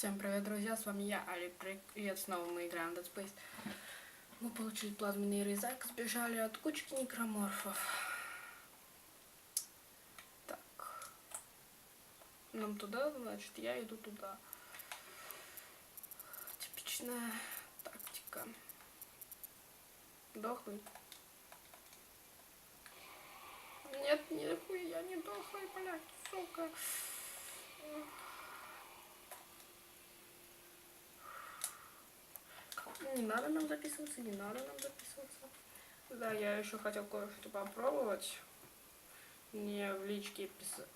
Всем привет, друзья, с вами я, Алик и это снова мы играем в Dead Space. Мы получили плазменный резак, сбежали от кучки некроморфов. Так. Нам туда, значит, я иду туда. Типичная тактика. Дохлый. Нет, нихуя, я не дохлый, блядь, сука. Не надо нам записываться, не надо нам записываться. Да, я еще хотел кое-что попробовать. Мне в личке писали...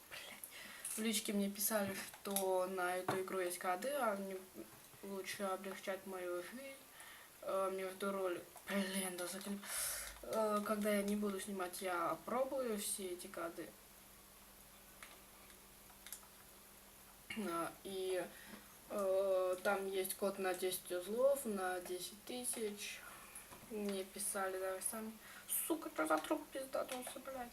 В личке мне писали, что на эту игру есть коды, а мне лучше облегчать мою жизнь э, между роли. Блин, да заклеп... Э, когда я не буду снимать, я пробую все эти коды. А, и там есть код на 10 узлов, на 10 тысяч. Мне писали даже сами. Сука, что за труп пиздатался, блядь.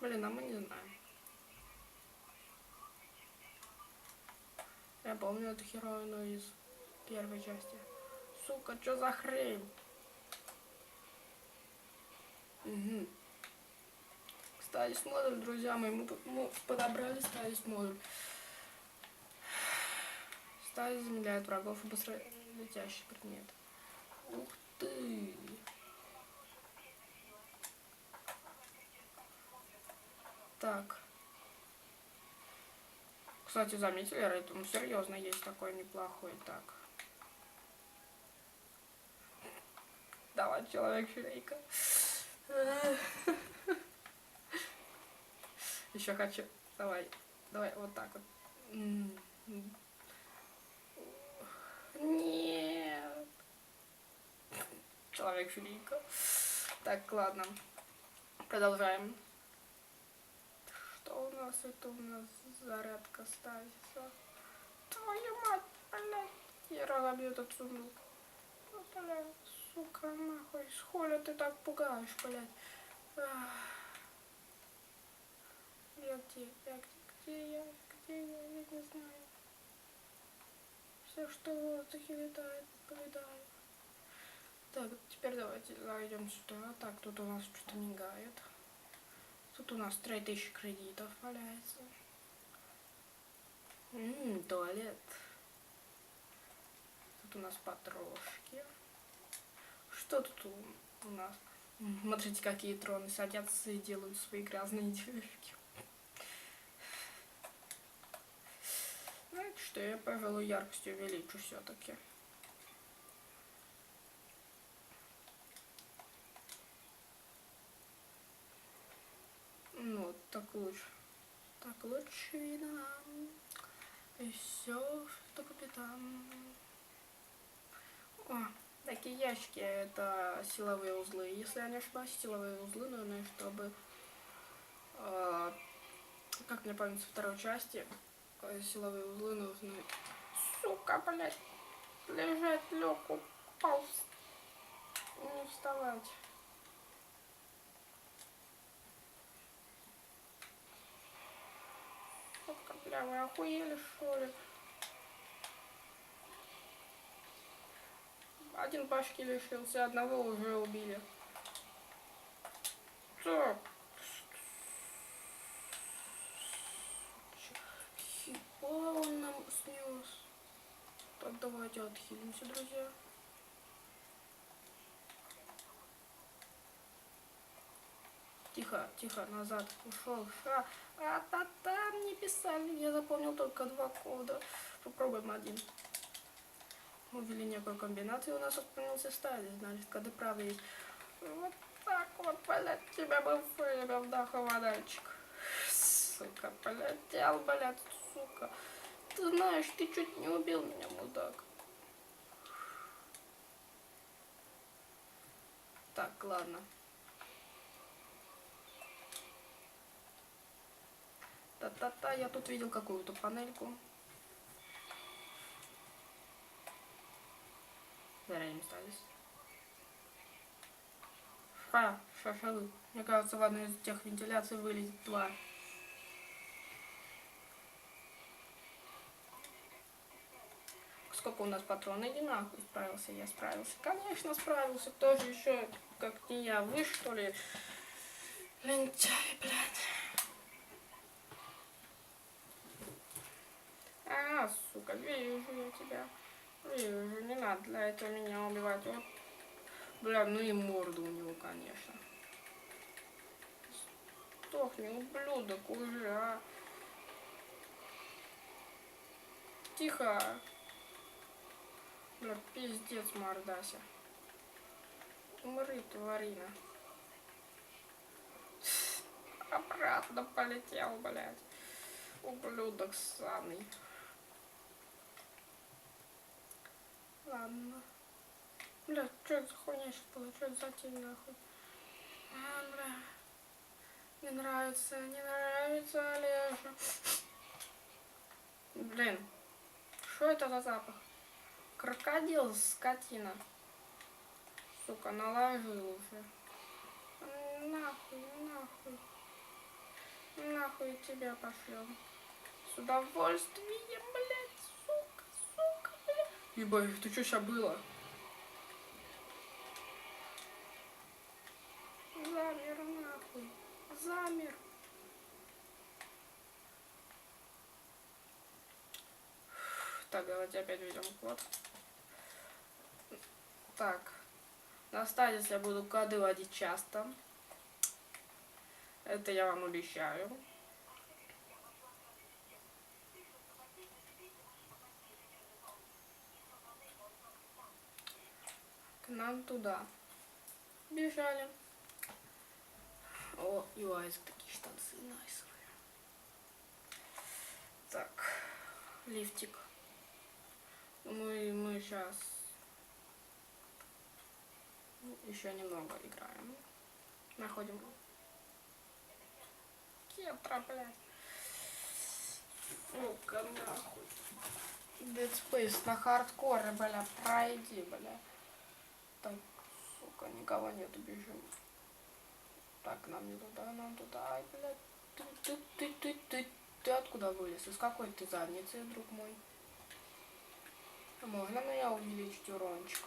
Блин, а мы не знаем. Я помню эту хероину из первой части. Сука, что за хрень? Угу. Стадис модуль, друзья мои, мы, мы подобрали стадис модуль. Стадис замедляет врагов и быстро летящий предмет. Ух ты! Так. Кстати, заметили, ну, серьезно есть такой неплохой. Так. Давай, человек-швейка. Еще хочу. Давай. Давай вот так вот. Нет. Человек филийка. Так, ладно. Продолжаем. Что у нас? Это у нас зарядка ставится. Твою мать, блядь. Я разобью этот сундук. Блядь, сука, нахуй. С ты так пугаешь, блядь. Я где? Я где? я? Где я? Я не знаю. Все, что в воздухе летает, повидаю. Так, теперь давайте зайдем сюда. Так, тут у нас что-то мигает. Тут у нас 3000 кредитов валяется. Ммм, туалет. Тут у нас потрошки. Что тут у нас? Смотрите, какие троны садятся и делают свои грязные делишки. Что я, пожалуй, яркость увеличу все-таки. Ну, так лучше. Так лучше видно. И все, что пятам. О, такие ящики, это силовые узлы. Если я не ошибаюсь, силовые узлы нужны, чтобы, э, как мне помнится, второй части, силовые узлы нужны. Сука, блядь. Лежать, лег, упал. Не вставать. Сука, бля, вы охуели, что ли? Один пашки лишился, одного уже убили. Так. О, он нам снес. Так, давайте отхилимся, друзья. Тихо, тихо, назад. Ушел. Ша. А, та там не писали. Я запомнил только два кода. Попробуем один. Мы ввели некую комбинацию, у нас отклонился стадий. Значит, коды правда есть. Вот так вот, блядь, тебя бы время вдаха водальчик. Сука, полетел, блядь, сука. Ты знаешь, ты чуть не убил меня, мудак. Так, ладно. Та-та-та, я тут видел какую-то панельку. Зря не остались. Ха, шашалы. Мне кажется, в одной из тех вентиляций вылезет тварь. Сколько у нас патронов? Иди нахуй, справился я, справился. Конечно, справился. Кто же еще, как не я, вы что ли? Лентяй, блядь. А, сука, вижу я тебя. Вижу, не надо для этого меня убивать. Вот. Бля, ну и морду у него, конечно. Сдохни, ублюдок уже, а. Тихо. Бля, пиздец, мордася. Умри, тварина. Обратно полетел, блядь. Ублюдок самый. Ладно. Бля, что это за хуйня сейчас была? Что это за тень нахуй? А, бля. Не нравится, не нравится, Олежа. Блин. Что это за запах? Крокодил, скотина. Сука, наложил уже. Нахуй, нахуй. Нахуй тебя пошлем. С удовольствием, блядь, сука, сука, блядь. Ебать, ты что сейчас было? Замер нахуй. Замер. Так, давайте опять ведем код. Так. На стадис я буду коды вводить часто. Это я вам обещаю. К нам туда. Бежали. О, и Айзек такие штанцы найсовые. Так, лифтик. Мы, мы сейчас еще немного играем. Находим кетра, блядь. Ну-ка, нахуй. Dead Space на хардкоре, бля, пройди, бля. Так, сука, никого нету, бежим. Так, нам не туда, нам туда. Ай, блядь. Ты, ты, ты, ты, ты, ты откуда вылез? Из какой ты задницы, друг мой? Можно мне увеличить урончик?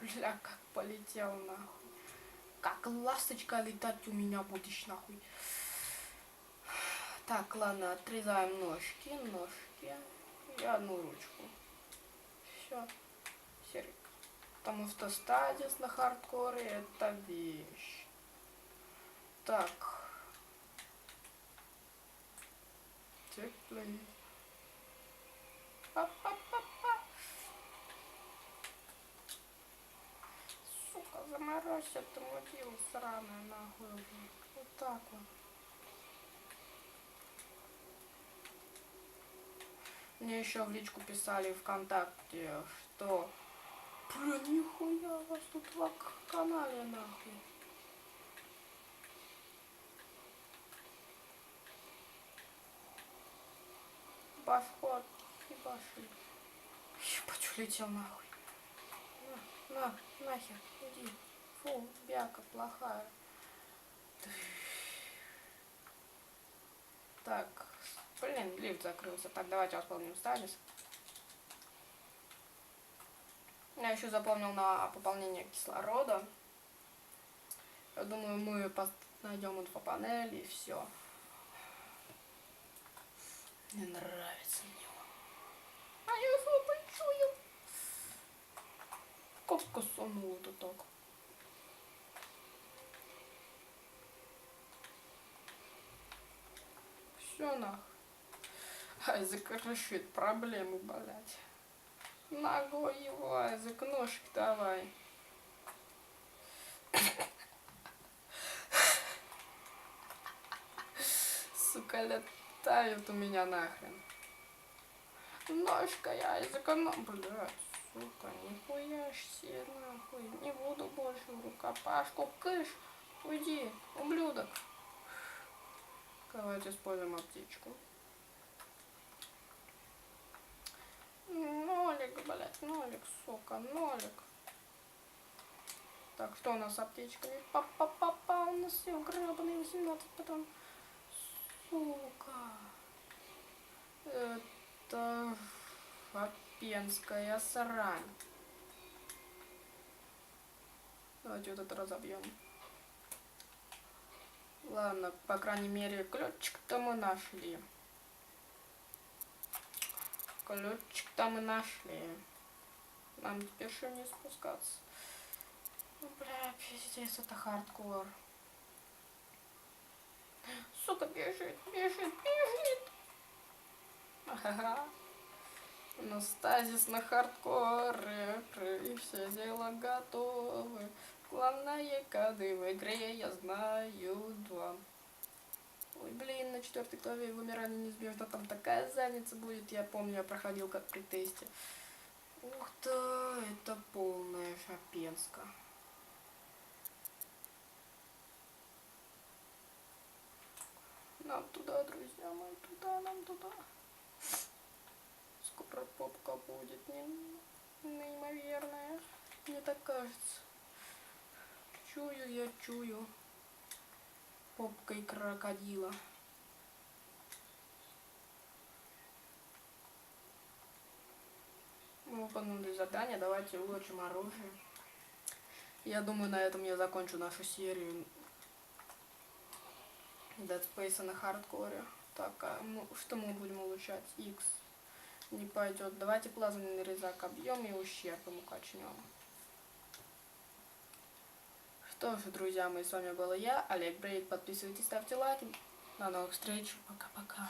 Бля, как полетел нахуй. Как ласточка летать у меня будешь нахуй. Так, ладно, отрезаем ножки, ножки и одну ручку. Все, серик. Потому что стадис на хардкоре это вещь. Так. Теплый. Па-па-па-па. Заморозь эту мудилу сраную нахуй. Вот так вот. Мне еще в личку писали ВКонтакте, что... Бля, нихуя вас тут в канале нахуй. Башход и баши. Ебать, улетел нахуй. На, на, нахер, иди. Фу, бяка плохая. Так, блин, лифт закрылся. Так, давайте восполним стадис. Я еще запомнил на пополнение кислорода. Я думаю, мы найдем инфопанель и все. Не нравится мне. А я его почую. Как косануло-то так? Все нах. Айзек решит проблему, блять. Ногой его, Айзек, ножик давай. Сука, лет тают у меня нахрен. Ножка я языка, ну, блядь, сука, нихуя себе, нахуй. Не буду больше в рукопашку. Кыш, уйди, ублюдок. Давайте используем аптечку. Нолик, блядь, нолик, сука, нолик. Так, что у нас с аптечками? Па-па-па-па, у нас все гребаные 18 потом. Сука. Это Фапенская срань. Давайте вот это разобьем. Ладно, по крайней мере, ключик-то мы нашли. Ключик-то мы нашли. Нам теперь еще не спускаться. Ну, бля, пиздец, это хардкор. Сука, бежит, бежит, бежит. Ага. Ну, стазис на хардкоре, все дела готовы. Главное коды в игре я знаю два. Ой, блин, на четвертой главе вымирание неизбежно. Там такая задница будет. Я помню, я проходил как при тесте. Ух ты, это полная шапенска. Нам туда, друзья мои, туда, нам туда. Скоро попка будет не, неимоверная. Мне так кажется. Чую я, чую. Попкой крокодила. Выполнили задание, давайте улучшим оружие. Я думаю, на этом я закончу нашу серию Dead Space на хардкоре. Так, а ну, что мы будем улучшать? X не пойдет. Давайте плазменный резак объем и ущерб ему качнем. Что ж, друзья мои, с вами был я, Олег Брейк. Подписывайтесь, ставьте лайки. До новых встреч. Пока-пока.